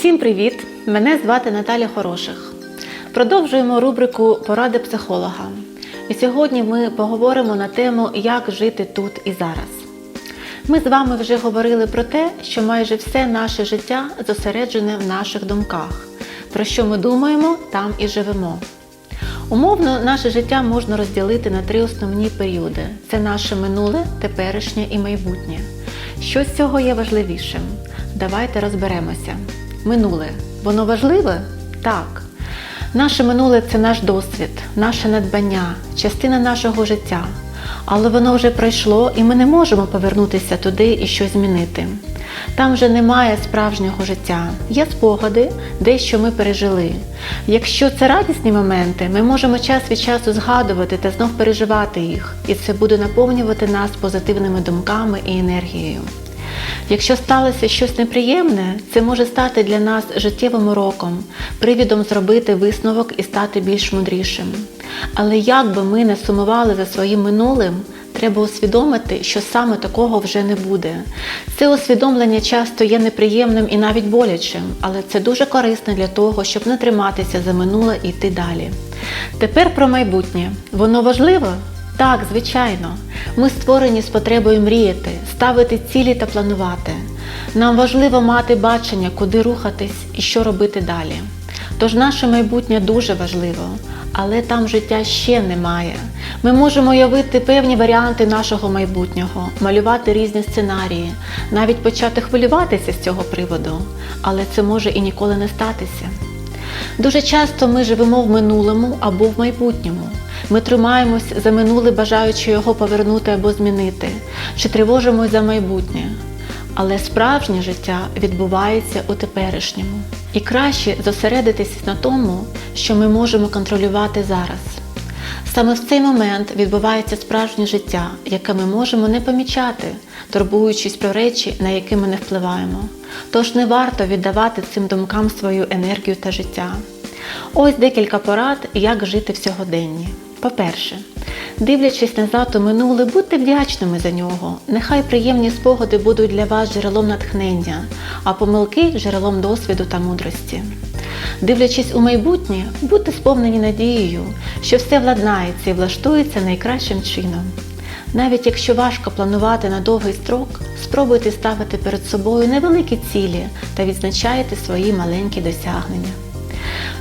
Всім привіт! Мене звати Наталя Хороших. Продовжуємо рубрику Поради психолога. І сьогодні ми поговоримо на тему, як жити тут і зараз. Ми з вами вже говорили про те, що майже все наше життя зосереджене в наших думках. Про що ми думаємо, там і живемо. Умовно, наше життя можна розділити на три основні періоди: це наше минуле, теперішнє і майбутнє. Що з цього є важливішим? Давайте розберемося. Минуле. Воно важливе? Так. Наше минуле це наш досвід, наше надбання, частина нашого життя. Але воно вже пройшло, і ми не можемо повернутися туди і щось змінити. Там вже немає справжнього життя, є спогади, дещо ми пережили. Якщо це радісні моменти, ми можемо час від часу згадувати та знов переживати їх, і це буде наповнювати нас позитивними думками і енергією. Якщо сталося щось неприємне, це може стати для нас життєвим уроком, привідом зробити висновок і стати більш мудрішим. Але як би ми не сумували за своїм минулим, треба усвідомити, що саме такого вже не буде. Це усвідомлення часто є неприємним і навіть болячим, але це дуже корисно для того, щоб не триматися за минуле і йти далі. Тепер про майбутнє. Воно важливо? Так, звичайно, ми створені з потребою мріяти, ставити цілі та планувати. Нам важливо мати бачення, куди рухатись і що робити далі. Тож наше майбутнє дуже важливо, але там життя ще немає. Ми можемо уявити певні варіанти нашого майбутнього, малювати різні сценарії, навіть почати хвилюватися з цього приводу, але це може і ніколи не статися. Дуже часто ми живемо в минулому або в майбутньому. Ми тримаємось за минуле, бажаючи його повернути або змінити, чи тривожимось за майбутнє. Але справжнє життя відбувається у теперішньому. І краще зосередитись на тому, що ми можемо контролювати зараз. Саме в цей момент відбувається справжнє життя, яке ми можемо не помічати, турбуючись про речі, на які ми не впливаємо. Тож не варто віддавати цим думкам свою енергію та життя. Ось декілька порад, як жити в сьогоденні. По-перше, дивлячись назад у минуле, будьте вдячними за нього. Нехай приємні спогади будуть для вас джерелом натхнення, а помилки джерелом досвіду та мудрості. Дивлячись у майбутнє, будьте сповнені надією, що все владнається і влаштується найкращим чином. Навіть якщо важко планувати на довгий строк, спробуйте ставити перед собою невеликі цілі та відзначайте свої маленькі досягнення.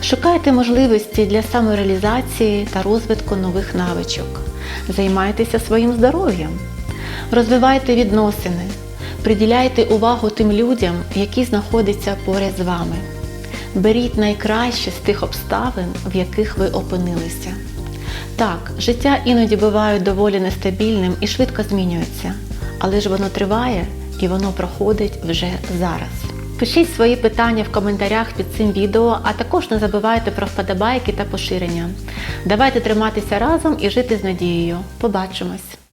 Шукайте можливості для самореалізації та розвитку нових навичок. Займайтеся своїм здоров'ям, розвивайте відносини, приділяйте увагу тим людям, які знаходяться поряд з вами. Беріть найкраще з тих обставин, в яких ви опинилися. Так, життя іноді буває доволі нестабільним і швидко змінюється, але ж воно триває і воно проходить вже зараз. Пишіть свої питання в коментарях під цим відео, а також не забувайте про вподобайки та поширення. Давайте триматися разом і жити з надією. Побачимось!